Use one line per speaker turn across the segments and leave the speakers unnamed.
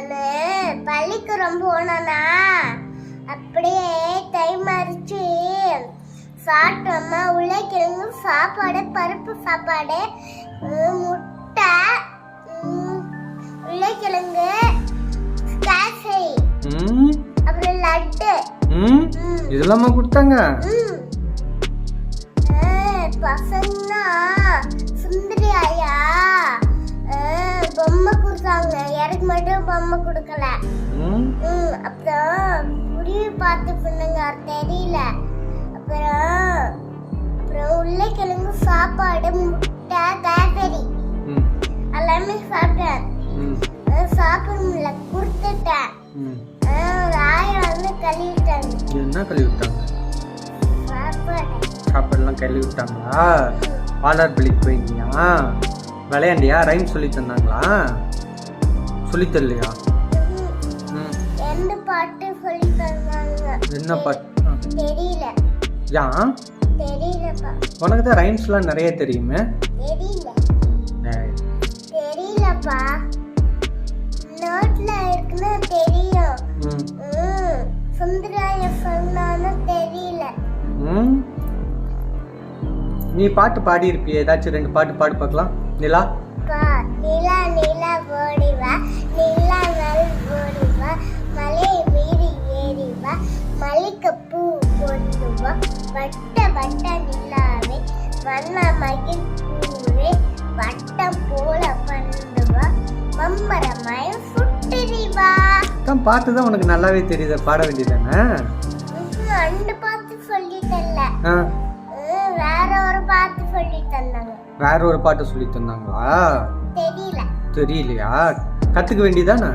நான் பள்ளிக்கூடம் போனேனா? அப்படியே டைம் ஆயிடுச்சு சாப்பிட்டோமா? உருளைக்கிழங்கு சாப்பாடு பருப்பு சாப்பாடு முட்டை உருளைக்கிழங்கு காசை
ம்
அப்புறம் லட்டு.
இதெல்லாமா கொடுத்தாங்க?
பசங்கன்னா சுந்தரி ஐயா கொடுத்தாங்க எனக்கு மட்டும் பொம்மை கொடுக்கல. அப்புறம் குருவி பார்த்து பண்ணுங்க தெரியல. அப்புறம் அப்புறம் உருளைக்கிழங்கு சாப்பாடு முட்டை காய்கறி. எல்லாமே சாப்பிட்டேன். சாப்பிட முடியல கொடுத்துட்டேன்.
ம்.
ஆ, ஒரு ஆயா வந்து கழுவிட்டாங்க.
என்ன கழுவி விட்டாங்க
சாப்பாடு.
சாப்பாடுலாம் கழுவி விட்டாங்களா பாலார் பள்ளிக்கு போயிருந்தியா விளையாண்டியா? ரைம் சொல்லி தந்தாங்களா? சொல்லி தரலையா
ம்,
ம்
எந்த பாட்டு சொல்லி தந்தாங்க
என்ன பாட்டு.
தெரியல.
ஏன்
தெரியலப்பா.
உனக்கு தான் ரைம்ஸ்லாம் நிறைய தெரியுமே?
தெரியல.
ஏய்,
தெரியலப்பா. நோட்ல இருக்குன்னு தெரியும்.
ம்.
ம், சுந்தராய சொன்னான்னு தெரியல.
ம். நீ பாட்டு பாடியிருப்பியே. ஏதாச்சும் ரெண்டு பாட்டு பாடு பார்க்கலாம். நிலா?
நிலா நிலா வட்ட வட்ட நிலாவே வண்ண மகிழ் பூவே வட்டம் போல பறந்து வா மம்மரமயம் சுட்டுரி வா.
தான் பாட்டு தான் உனக்கு நல்லாவே தெரியுது பாட வேண்டியதானே
அந்த பாட்டு சொல்லி தரல வேற ஒரு பாட்டு சொல்லி தந்தாங்க
வேற ஒரு பாட்டு சொல்லி தந்தாங்களா
தெரியல.
தெரியலையா? கத்துக்க வேண்டியதானே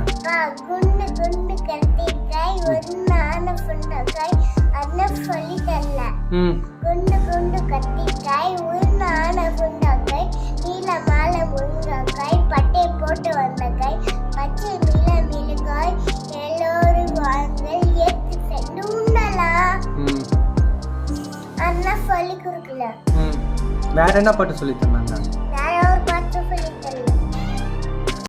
குண்டு குண்டு கத்திரிக்காய் ஒன்னான புண்டக்காய் குண்டு குண்டு கத்திரிக்காய் உருநான புண்டக்காய் நீல மாலை முருங்கைக்காய் பட்டை போட்டு வந்த காய் பச்சை மீள மிளகாய் எல்லோரும் வாங்கள் ஏற்று சென்று உண்ணலாம் அண்ணா சொல்லி கொடுக்கல.
வேற என்ன பாட்டு சொல்லி தந்தாங்க